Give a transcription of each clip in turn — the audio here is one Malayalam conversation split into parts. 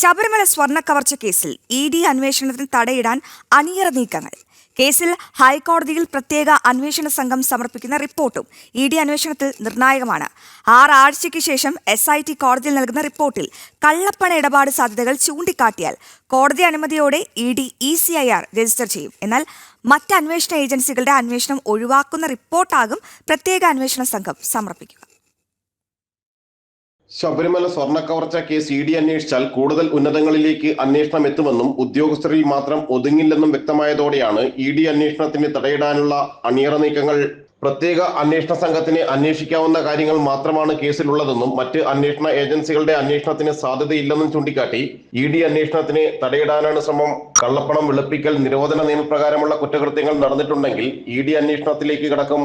ശബരിമല സ്വർണ കവർച്ച കേസിൽ ഇ ഡി അന്വേഷണത്തിന് തടയിടാൻ അണിയറ നീക്കങ്ങൾ. കേസിൽ ഹൈക്കോടതിയിൽ പ്രത്യേക അന്വേഷണ സംഘം സമർപ്പിക്കുന്ന റിപ്പോർട്ടും ഇ ഡി അന്വേഷണത്തിൽ നിർണായകമാണ്. ആറാഴ്ചയ്ക്ക് ശേഷം എസ് ഐ ടി കോടതിയിൽ നൽകുന്ന റിപ്പോർട്ടിൽ കള്ളപ്പണ ഇടപാട് സാധ്യതകൾ ചൂണ്ടിക്കാട്ടിയാൽ കോടതി അനുമതിയോടെ E D E C I R register ചെയ്യും. എന്നാൽ മറ്റ് അന്വേഷണ ഏജൻസികളുടെ അന്വേഷണം ഒഴിവാക്കുന്ന റിപ്പോർട്ടാകും പ്രത്യേക അന്വേഷണ സംഘം സമർപ്പിക്കുക. ശബരിമല സ്വർണ കവർച്ച കേസ് ഇ ഡി അന്വേഷിച്ചാൽ കൂടുതൽ ഉന്നതങ്ങളിലേക്ക് അന്വേഷണം എത്തുമെന്നും ഉദ്യോഗസ്ഥരിൽ മാത്രം ഒതുങ്ങില്ലെന്നും വ്യക്തമായതോടെയാണ് ഇ ഡി അന്വേഷണത്തിന് തടയിടാനുള്ള അണിയറ നീക്കങ്ങൾ. പ്രത്യേക അന്വേഷണ സംഘത്തിന് അന്വേഷിക്കാവുന്ന കാര്യങ്ങൾ മാത്രമാണ് കേസിലുള്ളതെന്നും മറ്റ് അന്വേഷണ ഏജൻസികളുടെ അന്വേഷണത്തിന് സാധ്യതയില്ലെന്നും ചൂണ്ടിക്കാട്ടി ഇ ഡി അന്വേഷണത്തിന് തടയിടാനാണ് ശ്രമം. കള്ളപ്പണം വെളുപ്പിക്കൽ നിരോധന നിയമപ്രകാരമുള്ള കുറ്റകൃത്യങ്ങൾ നടന്നിട്ടുണ്ടെങ്കിൽ ഇ ഡി അന്വേഷണത്തിലേക്ക് കടക്കും.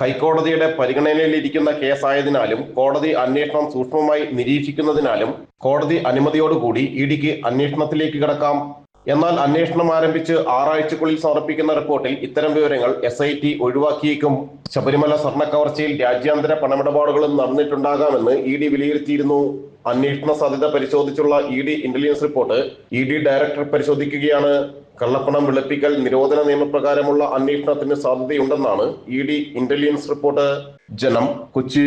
ഹൈക്കോടതിയുടെ പരിഗണനയിലിരിക്കുന്ന കേസായതിനാലും കോടതി അന്വേഷണം സൂക്ഷ്മമായി നിരീക്ഷിക്കുന്നതിനാലും കോടതി അനുമതിയോടുകൂടി ഇ ഡിക്ക് അന്വേഷണത്തിലേക്ക് കടക്കാം. എന്നാൽ അന്വേഷണം ആരംഭിച്ച് ആറാഴ്ചക്കുള്ളിൽ സമർപ്പിക്കുന്ന റിപ്പോർട്ടിൽ ഇത്തരം വിവരങ്ങൾ എസ് ഐ ടി ഒഴിവാക്കിയേക്കും. ശബരിമല സ്വർണക്കവർച്ചയിൽ രാജ്യാന്തര പണമിടപാടുകളും നടന്നിട്ടുണ്ടാകാമെന്ന് ഇ ഡി വിലയിരുത്തിയിരുന്നു. അന്വേഷണ സാധ്യത പരിശോധിച്ചുള്ള E D intelligence report E D director പരിശോധിക്കുകയാണ്. കള്ളപ്പണം വെളുപ്പിക്കൽ നിരോധന നിയമപ്രകാരമുള്ള അന്വേഷണത്തിന് സാധ്യതയുണ്ടെന്നാണ് ഇ ഡി ഇന്റലിജൻസ് റിപ്പോർട്ട് ജനം കൊച്ചി.